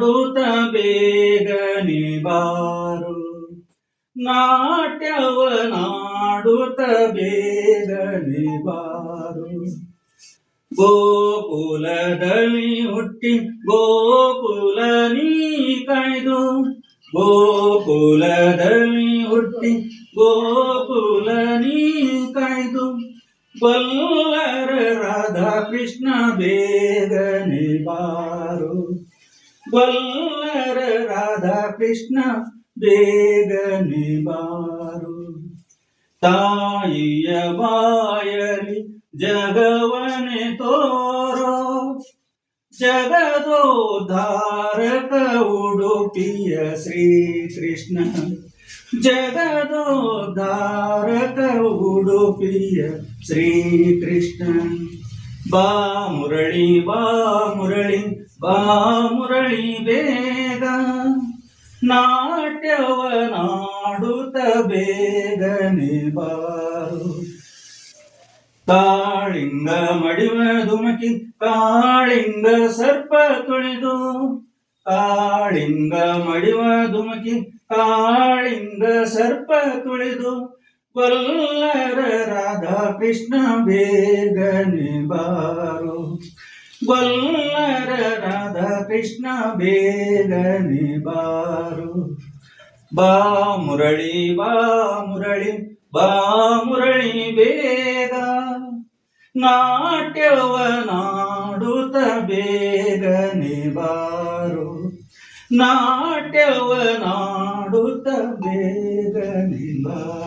ನಾಡುತ್ತ ಬೇಗನೆ ಬಾರು ನಾಟ್ಯವ ನಾಡುತ್ತ ಬೇಗನೆ ಬಾರು ಗೋಕುಲದಲ್ಲಿ ಹುಟ್ಟಿ ಗೋಕುಲ ನೀ ಕಾಯ್ದು ಗೋಕುಲದಲ್ಲಿ ಹುಟ್ಟಿ ಗೋಕುಲ ನೀ ಕಾಯ್ದು ಬಲ್ಲರ ರಾಧಾ ಕೃಷ್ಣ ಬೇಗ ಬಾರು ಬಲ್ಲರ ರಾಧಾ ಕೃಷ್ಣ ಬೇಗನೆ ಬಾರು ತಾಯಿಯ ಬಾಯಲಿ ಜಗವನೆ ತೋರೋ ಜಗದೋದ್ಧಾರಕ ಉಡುಪಿಯ ಶ್ರೀಕೃಷ್ಣ ಜಗದೋದ್ಧಾರಕ ಉಡುಪಿಯ ಶ್ರೀಕೃಷ್ಣ ಬಾ ಮುರಳಿ ಬಾ ಮುರಳಿ ಬಾ ಮುರಳಿ ಬೇಗ. ನಾಟ್ಯವ ನಾಡುತ್ತ ಬೇಗನೆ ಬಾರು. ಕಾಳಿಂಗ ಮಡಿವ ಧುಮಕಿ, ಕಾಳಿಂಗ ಸರ್ಪ ತುಳಿದು. ಕಾಳಿಂಗ ಮಡಿವ ಧುಮಕಿ, ಕಾಳಿಂಗ ಸರ್ಪ ತುಳಿದು. ಕೊಲ್ಲರ ರಾಧಾ ಕೃಷ್ಣ ಬೇಗನೆ ಬಾರು. ಬಲ್ಲರ ರಾಧಾ ಕೃಷ್ಣ ಬೇಗನೆ ಬಾರು. ಬಾ ಮುರಳಿ ಬಾ ಮುರಳಿ ಬಾ ಮುರಳಿ ಬೇಗ. ನಾಟ್ಯವ ನಾಡುತ್ತ ಬೇಗನೆ ಬಾರು. ನಾಟ್ಯವ ನಾಡುತ್ತ ಬೇಗನೆ ಬಾರು.